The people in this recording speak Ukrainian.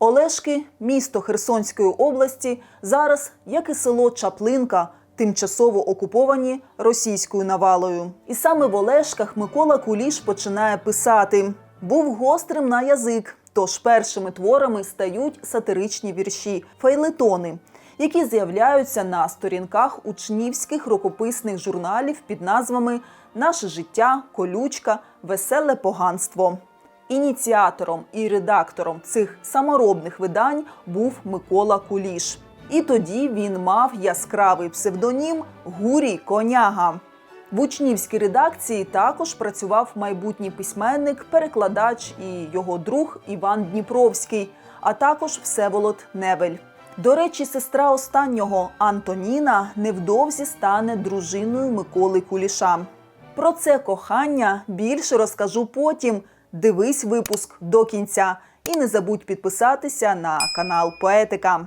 Олешки, місто Херсонської області, зараз, як і село Чаплинка, тимчасово окуповані російською навалою. І саме в Олешках Микола Куліш починає писати. Був гострим на язик, тож першими творами стають сатиричні вірші, фейлетони, які з'являються на сторінках учнівських рукописних журналів під назвами Наше життя, колючка, веселе поганство. Ініціатором і редактором цих саморобних видань був Микола Куліш. І тоді він мав яскравий псевдонім Гурій Коняга. В учнівській редакції також працював майбутній письменник, перекладач і його друг Іван Дніпровський, а також Всеволод Невель. До речі, сестра останнього Антоніна невдовзі стане дружиною Миколи Куліша. Про це кохання більше розкажу потім. Дивись випуск до кінця і не забудь підписатися на канал Поетика.